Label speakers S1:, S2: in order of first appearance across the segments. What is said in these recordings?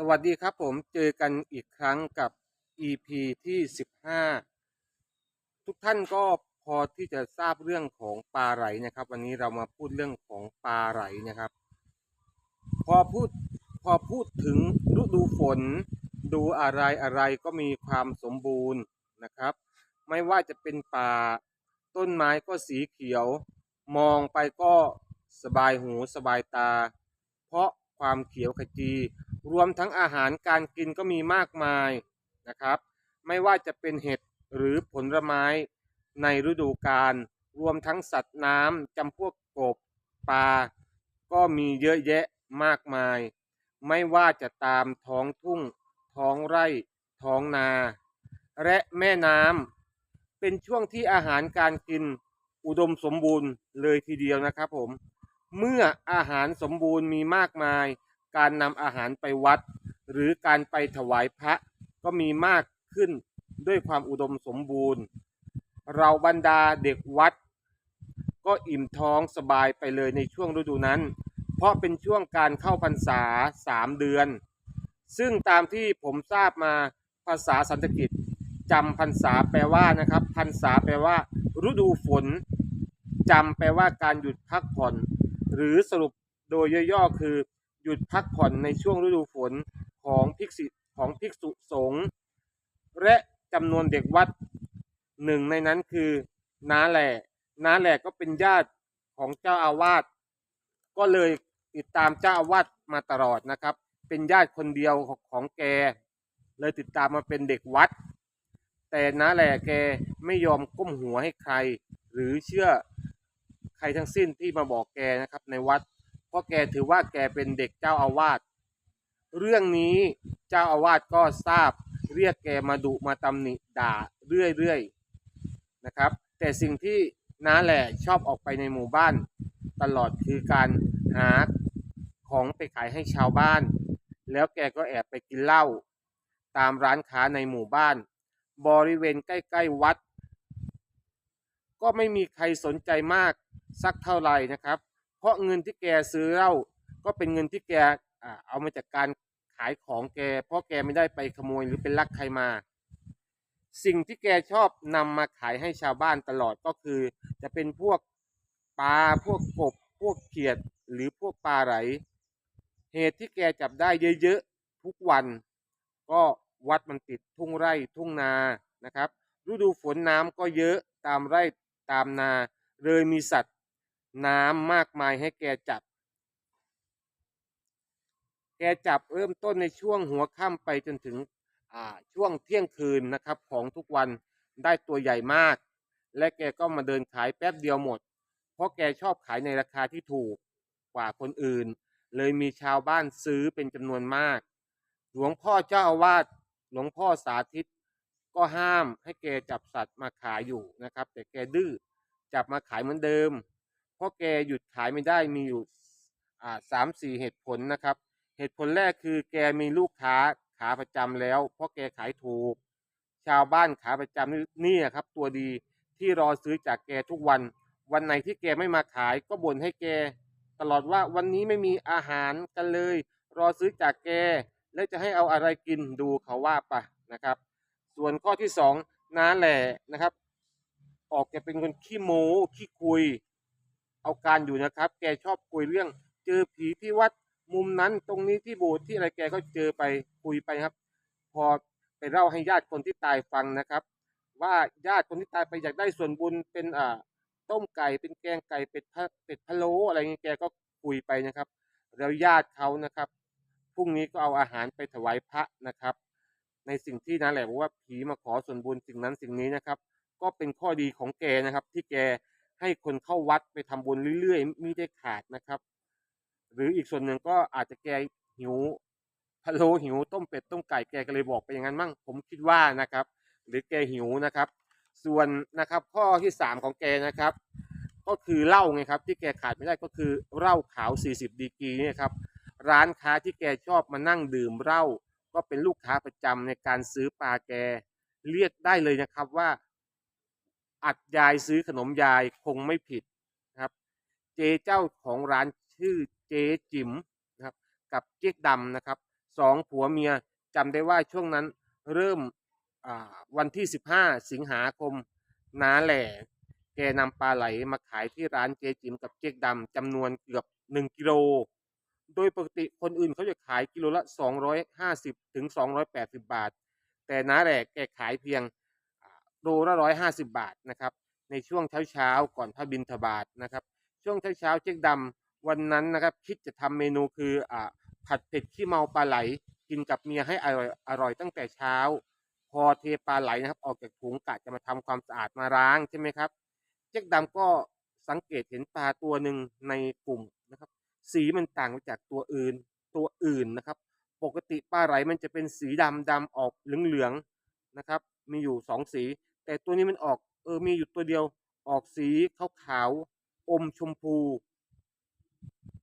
S1: สวัสดีครับผมเจอกันอีกครั้งกับ EP ที่ 15 ทุกท่านก็พอที่จะทราบเรื่องของปลาไหลนะครับ วันนี้เรามาพูดเรื่องของปลาไหลนะครับ พอพูดพอพูดถึงฤดูฝน ดูอะไรอะไรก็มีความสมบูรณ์นะครับ ไม่ว่าจะเป็นป่าต้นไม้ก็สีเขียว มองไปก็สบายหูสบายตา เพราะความเขียวขจี รวมทั้งอาหารการกินก็มีมากมายนะครับ ไม่ว่าจะเป็นเห็ดหรือผลไม้ในฤดูกาลรวมทั้งสัตว์น้ำจำพวกกบปลาก็มีเยอะแยะมากมาย ไม่ว่าจะตามท้องทุ่ง ท้องไร่ ท้องนา และแม่น้ำเป็นช่วงที่อาหารการกินอุดมสมบูรณ์เลยทีเดียวนะครับผม เมื่ออาหารสมบูรณ์มีมากมาย การนำอาหารไปวัด หรือการไปถวายพระก็มีมากขึ้นด้วยความอุดมสมบูรณ์ เราบรรดาเด็กวัด ก็อิ่มท้องสบายไปเลยในช่วงฤดูนั้น เพราะเป็นช่วงการเข้าพรรษาสามเดือน ซึ่งตามที่ผมทราบมาภาษาสันสกฤตจำพรรษาแปลว่านะครับพรรษาแปลว่า ฤดูฝนจำแปลว่าการหยุดพักผ่อน หรือสรุปโดยย่อๆคือ หยุดพักผ่อนในช่วงฤดูฝนของภิกษุของภิกษุสงฆ์และจำนวนเด็กวัดหนึ่งในนั้นคือน้าแหล่น้าแหล่ก็เป็นญาติของเจ้าอาวาสก็เลยติดตามเจ้าอาวาสมาตลอดนะครับ เป็นญาติคนเดียวของของแก เลยติดตามมาเป็นเด็กวัด แต่น้าแหล่แกไม่ยอมก้มหัวให้ใคร หรือเชื่อใครทั้งสิ้นที่มาบอกแกนะครับในวัด เพราะแกถือว่าแกเป็นเด็กเจ้าอาวาสเรื่องนี้เจ้าอาวาสก็ทราบเรียกแกมาดุมาตำหนิด่าเรื่อยๆนะครับ แต่สิ่งที่น้าแหล่ชอบออกไปในหมู่บ้าน ตลอดคือการหาของไปขายให้ชาวบ้าน แล้วแกก็แอบไปกินเหล้าตามร้านค้าในหมู่บ้าน บริเวณใกล้ ๆ วัด ก็ไม่มีใครสนใจมากสักเท่าไหร่นะครับ เพราะเงินที่แกซื้อเหล้าก็เป็นเงินที่แกอ่าเอามาจากการขายของแก เพราะแกไม่ได้ไปขโมยหรือเป็นลักใครมา สิ่งที่แกชอบนำมาขายให้ชาวบ้านตลอดก็คือ จะเป็นพวกปลาพวกกบ พวกเขียดหรือพวกปลาไหล เหตุที่แกจับได้เยอะๆทุกวัน ก็วัดมันติดทุ่งไร่ทุ่งนานะครับ ฤดูฝนน้ำก็เยอะตามไร่ตามนา เลยมีสัตว์ น้ำมากมายให้แกจับ แกจับเริ่มต้นในช่วงหัวค่ำไปจนถึงอ่าช่วงเที่ยงคืนนะครับของทุกวันได้ตัวใหญ่มาก และแกก็มาเดินขายแป๊บเดียวหมด เพราะแกชอบขายในราคาที่ถูกกว่าคนอื่น เลยมีชาวบ้านซื้อเป็นจำนวนมาก หลวงพ่อเจ้าอาวาสหลวงพ่อสาธิต ก็ห้ามให้แกจับสัตว์มาขายอยู่นะครับ แต่แกดื้อจับมาขายเหมือนเดิม เพราะแกหยุดขายไม่ได้มีอยู่สามสี่เหตุผลนะครับ เหตุผลแรกคือแกมีลูกค้าขาประจำแล้ว เพราะแกขายถูก ชาวบ้านขาประจำนี่นี่ครับ ตัวดีที่รอซื้อจากแกทุกวัน วันไหนที่แกไม่มาขายก็บ่นให้แก ตลอดว่าวันนี้ไม่มีอาหารกันเลย รอซื้อจากแก แล้วจะให้เอาอะไรกินดูเขาว่าปะนะครับ ส่วนข้อที่สองน้าแหล่นะครับ ออกแกเป็นคนขี้โม้ขี้คุย เอาการอยู่นะครับ แกชอบคุยเรื่อง เจอผีที่วัดมุมนั้นตรงนี้ที่โบสถ์ที่อะไรแกก็เจอไปคุยไปครับ พอไปเล่าให้ญาติคนที่ตายฟังนะครับ ว่าญาติคนที่ตายไปอยากได้ส่วนบุญเป็นอ่าต้มไก่เป็นแกงไก่เป็ดพะเป็ดพะโล้อะไรเงี้ยแกก็คุยไปนะครับ แล้วญาติเขานะครับพรุ่งนี้ก็เอาอาหารไปถวายพระนะครับ ในสิ่งที่นั่นแหละบอกว่าผีมาขอส่วนบุญสิ่งนั้นสิ่งนี้นะครับ ก็เป็นข้อดีของแกนะครับ ที่แก ให้คนเข้าวัดไปทำบุญเรื่อยๆไม่ได้ขาดนะครับ หรืออีกส่วนหนึ่งก็อาจจะแกหิวพะโล้หิวต้มเป็ดต้มไก่แกก็เลยบอกไปอย่างนั้นมั่งผมคิดว่านะครับ หรือแกหิวนะครับ ส่วนนะครับข้อที่สามของแกนะครับ ก็คือเหล้าไงครับ ที่แกขาดไม่ได้ก็คือเหล้าขาว 40 ดีกรีเนี่ยครับร้านค้าที่แกชอบมานั่งดื่มเหล้าก็เป็นลูกค้าประจำในการซื้อปลาแกเรียกได้เลยนะครับว่า อัดยายซื้อขนมยายคงไม่ผิดนะครับ เจ๊เจ้าของร้านชื่อเจ๊จิ๋มนะครับ กับเจ๊กดำนะครับสองผัวเมียจำได้ว่าช่วงนั้นเริ่มวันที่ 15 สิงหาคมน้าแหล่แกนำปลาไหลมาขายที่ร้านเจจิ๋มกับเจ๊กดำจำนวนเกือบ 1 กิโล โดยปกติคนอื่นเขาจะขายกิโลละ 250 ถึง 280 บาท แต่น้าแหล่แกขายเพียง โลละ150บาทนะครับ ในช่วงเช้าๆก่อนพระบิณฑบาตนะครับ ช่วงเช้าๆเจ๊กดำวันนั้นนะครับ คิดจะทำเมนูคืออ่าผัดเผ็ดขี้เมาปลาไหล กินกับเมียให้อร่อยอร่อยตั้งแต่เช้า พอเทปลาไหลนะครับ ออกจากถุงกะจะมาทำความสะอาดมาล้างใช่ไหมครับเจ๊กดำก็สังเกตเห็นปลาตัวหนึ่งในกลุ่มนะครับ สีมันต่างไปจากตัวอื่นตัวอื่นนะครับ ปกติปลาไหลมันจะเป็นสีดำดำออกเหลืองๆนะครับ มีอยู่สองสี แต่ตัวนี้มันออกเออมีอยู่ตัวเดียว ออกสีขาวๆอมชมพู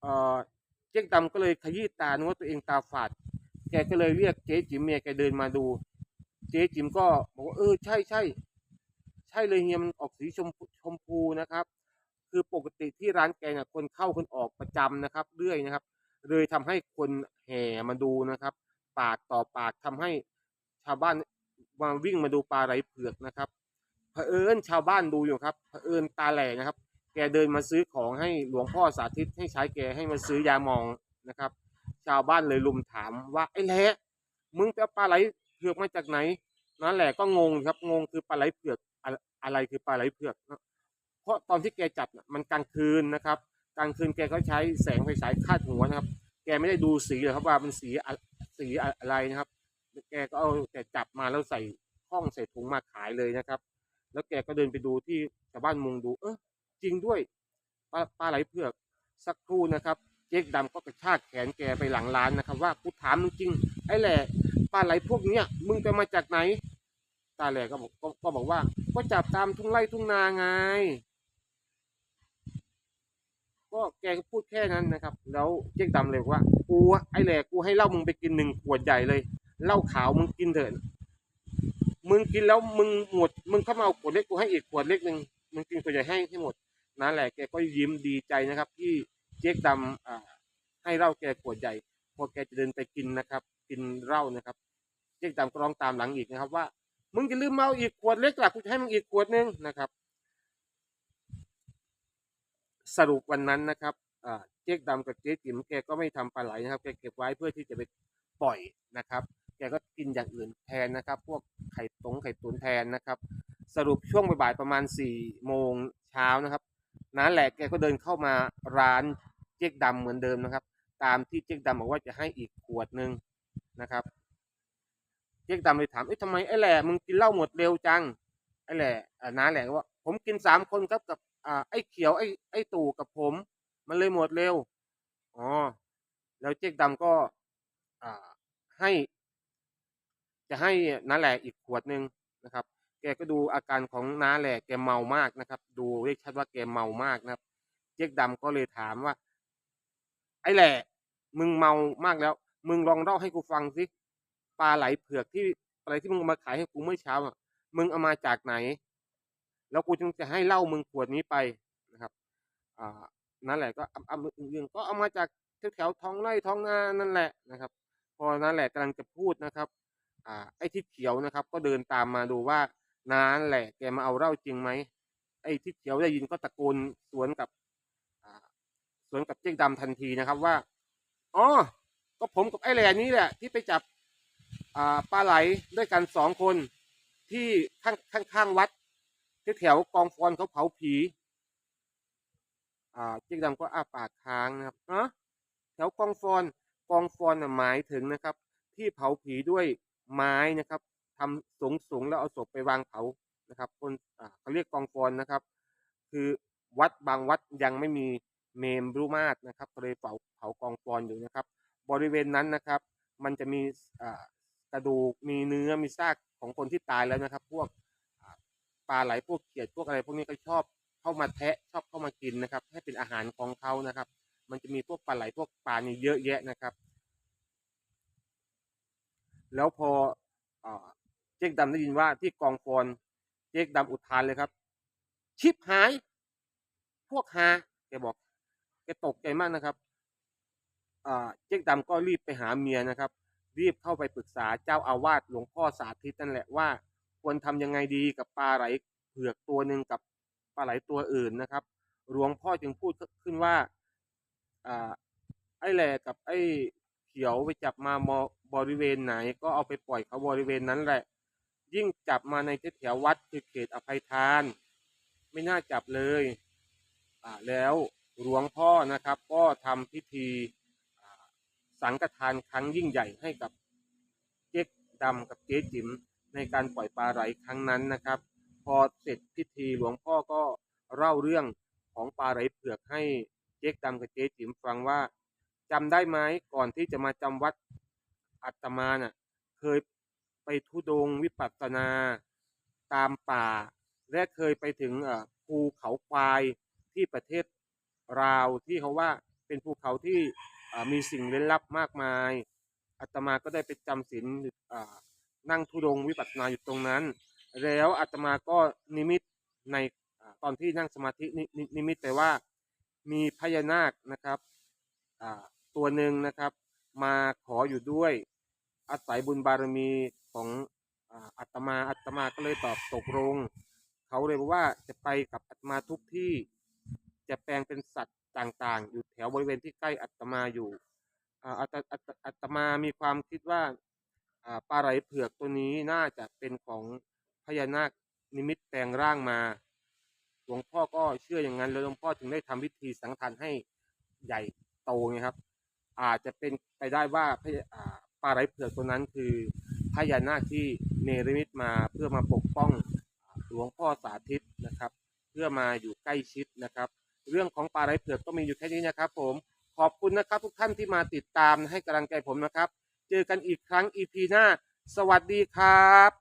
S1: เอ่อเจ๊กดำก็เลยขยี้ตานึกว่าตัวเองตาฝาด แกก็เลยเรียกเจ๊จิ๋มเมียแกเดินมาดู เจ๊จิ๋มก็บอกว่าเออใช่ใช่ใช่เลยเฮียมันออกสีชมชมพูนะครับ คือปกติที่ร้านแกเนี่ยคนเข้าคนออกประจำนะครับ เรื่อยนะครับ เลยทำให้คนแห่มาดูนะครับ ปากต่อปากทำให้ชาวบ้าน มาวิ่งมาดูปลาไหลเผือกนะครับเผอิญชาวบ้านดูอยู่ครับเผอิญตาแหล่นะครับ แกเดินมาซื้อของให้หลวงพ่อสาธิตให้ใช้แกให้มาซื้อยามองนะครับ ชาวบ้านเลยลุมถามว่าไอ้แหละมึงไปเอาปลาไหลเผือกมาจากไหนนั่นแหละก็งงครับงงคือปลาไหลเผือกอะไรคือปลาไหลเผือกเพราะตอนที่แกจับมันกลางคืนนะครับ กลางคืนแกก็ใช้แสงไฟฉายคาดหัวนะครับ แกไม่ได้ดูสีเลยครับว่ามันสีสีอะไรนะครับ แกก็เอาแต่จับมาแล้วใส่ห้องใส่ถุงมาขายเลยนะครับ แล้วแกก็เดินไปดูที่ชาวบ้านมุงดู เออจริงด้วยปลาปลาไหลเผือกสักครู่นะครับ เจ๊กดำก็กระชากแขนแกไปหลังร้านนะครับ ว่ากูถามมึงจริงไอ้แหละปลาไหลพวกเนี้ยมึงไปมาจากไหน ตาแหล่ก็บอกก็บอกว่า ก็จับตามทุ่งไร่ทุ่งนาไง ก็แกก็พูดแค่นั้นนะครับ แล้วเจ๊กดำเลยว่ากูไอ้แหล่กูให้เหล้ามึงไปกินหนึ่งขวดใหญ่เลย เหล้าขาวมึงกินเถอะมึงกินแล้วมึงหมด มึงเข้ามาเอาขวดเล็กกูให้อีกขวดเล็กหนึ่งมึงกินขวดใหญ่ให้ให้หมดนั่นแหละแกก็ยิ้มดีใจนะครับ ที่เจ๊กดำอ่าให้เหล้าแกขวดใหญ่พอแกจะเดินไปกินนะครับ กินเหล้านะครับ เจ๊กดำก็ร้องตามหลังอีกนะครับ ว่า มึงจะลืมเมาอีกขวดเล็กล่ะกูจะให้มึงอีกขวดนึงนะครับ สรุปวันนั้นนะครับเจ๊กดำกับเจ๊จิ๋มแกก็ไม่ทำปลาไหลนะครับแกเก็บไว้เพื่อที่จะไปปล่อยนะครับ แกก็กินอย่างอื่นแทนนะครับ พวกไข่ตงไข่ตุ๋นแทนนะครับ สรุปช่วงบ่ายๆประมาณสี่โมงเช้านะครับนั่นแหละแกก็เดินเข้ามาร้านเจ๊กดำเหมือนเดิมนะครับ ตามที่เจ๊กดำบอกว่าจะให้อีกขวดหนึ่งนะครับ เจ๊กดำเลยถามเอ้ยทำไมไอ้แหล่มึงกินเหล้าหมดเร็วจังไอ้แหล่น้าแหล่ก็ว่าผมกินสามคนครับกับอ่าไอ้เขียวไอ้ไอ้ตู่กับผม มันเลยหมดเร็วอ๋อแล้วเจ๊กดำก็อ่าให้ จะให้น้าแหล่อีกขวดหนึ่งนะครับ แกก็ดูอาการของน้าแหล่แกเมามากนะครับ ดูได้ชัดว่าแกเมามากนะครับ เจ๊กดำก็เลยถามว่า ไอ้แหล่มึงเมามากแล้ว มึงลองเล่าให้กูฟังสิปลาไหลเผือกที่อะไรที่มึงมาขายให้กูเมื่อเช้าอะมึงเอามาจากไหน แล้วกูจึงจะให้เล้ามึงขวดนี้ไปนะครับ อ่านั่นแหละก็อ้ำๆอึ้งก็เอามาจากแถวๆท้องไร่ท้องนานั่นแหละนะครับ พอนั่นแหละกำลังจะพูดนะครับ อ่า ไอ้ที่เขียวนะครับ ก็เดินตามมาดูว่าน้าแหละแกมาเอาเหล้าจริงไหมไอ้ที่เขียวได้ยินก็ตะโกนสวนกับอ่าสวนกับเจ๊กดำทันทีนะครับว่าอ๋อก็ผมกับไอ้แหล่นี้แหละ ที่ไปจับอ่าปลาไหลด้วยกันสองคนที่ข้างข้างข้างวัดที่แถวกองฟอนเขาเผาผี อ่าเจ๊กดำก็อ้าปากค้างนะครับฮะแถวกองฟอนกองฟอนหมายถึงนะครับ ที่เผาผีด้วย ไม้นะครับทำสูงสูงๆแล้วเอาศพไปวางเผานะครับคนเขาเรียกกองฟอนนะครับ คือวัดบางวัดยังไม่มีเมมรุมาตนะครับเลยเผาเผากองฟอนอยู่นะครับ บริเวณนั้นนะครับ มันจะมีกระดูกมีเนื้อมีซากของคนที่ตายแล้วนะครับ พวกปลาไหลพวกเขียดพวกอะไรพวกนี้ก็ชอบเข้ามาแทะชอบเข้ามากินนะครับ ให้เป็นอาหารของเขานะครับ มันจะมีพวกปลาไหลพวกปลานี่เยอะแยะนะครับ แล้วพออเจ๊กดำได้ยินว่าที่กองฟอนเจ๊กดำอุทานเลยครับ ชิปหาย พวกหาแกบอกแกตกใจมากนะครับเจ๊กดำก็รีบไปหาเมียนะครับ รีบเข้าไปปรึกษาเจ้าอาวาสหลวงพ่อสาธิตนั่นแหละว่า ควรทำยังไงดีกับปลาไหลเผือกตัวหนึ่งกับปลาไหลตัวอื่นนะครับหลวงพ่อจึงพูดขึ้นว่าอไอ้แหล่กับไอ้เขียวไปจับมาม บริเวณไหนก็เอาไปปล่อยเขาบริเวณนั้นแหละ ยิ่งจับมาในแถววัดคือเขตอภัยทาน ไม่น่าจับเลยอ่าแล้วหลวงพ่อนะครับ ก็ทำพิธีสังฆทานครั้งยิ่งใหญ่ให้กับเจ๊กดำกับเจ๊จิ๋มในการปล่อยปลาไหลครั้งนั้นนะครับ พอเสร็จพิธีหลวงพ่อก็เล่าเรื่องของปลาไหลเผือกให้เจ๊กดำกับเจ๊จิ๋มฟังว่าจำได้ไหมก่อนที่จะมาจำวัด อัตมาน่ะเคยไปทุดงวิปัสสนาตามป่า และเคยไปถึงภูเขาควายที่ประเทศราวที่เขาว่าเป็นภูเขาที่มีสิ่งเร้นลับมากมายอาตมาก็ได้ไปจำศีลนั่งทุดงวิปัสสนาอยู่ตรงนั้น แล้วอาตมาก็นิมิตในอตอนที่นั่งสมาธินินนิมิตแต่ว่ามีพญานาคนะครับตัวหนึ่งนะครับ มาขออยู่ด้วย อาศัยบุญบารมีของอาตมาอาตมาก็เลยตอบตกลงเขาเลยบอกว่าจะไปกับอาตมาทุกที่จะแปลงเป็นสัตว์ต่างๆ อยู่แถวบริเวณที่ใกล้อาตมาอยู่อาตอาตอาตมามีความคิดว่าปลาไหลเผือกตัวนี้น่าจะเป็นของพญานาคนิมิตแปลงร่างมา หลวงพ่อก็เชื่ออย่างนั้นแล้วหลวงพ่อถึงได้ทำพิธีสังฆทานให้ใหญ่โตไงครับ อาจจะเป็นไปได้ว่าพญาอ่า ปลาไหลเผือกตัวนั้นคือพญานาคที่เนรมิตมาเพื่อมาปกป้องหลวงพ่อสาธิตนะครับ เพื่อมาอยู่ใกล้ชิดนะครับ เรื่องของปลาไหลเผือกก็มีอยู่แค่นี้นะครับ ผมขอบคุณนะครับ ทุกท่านที่มาติดตามให้กำลังใจผมนะครับ เจอกันอีกครั้ง EP หน้า สวัสดีครับ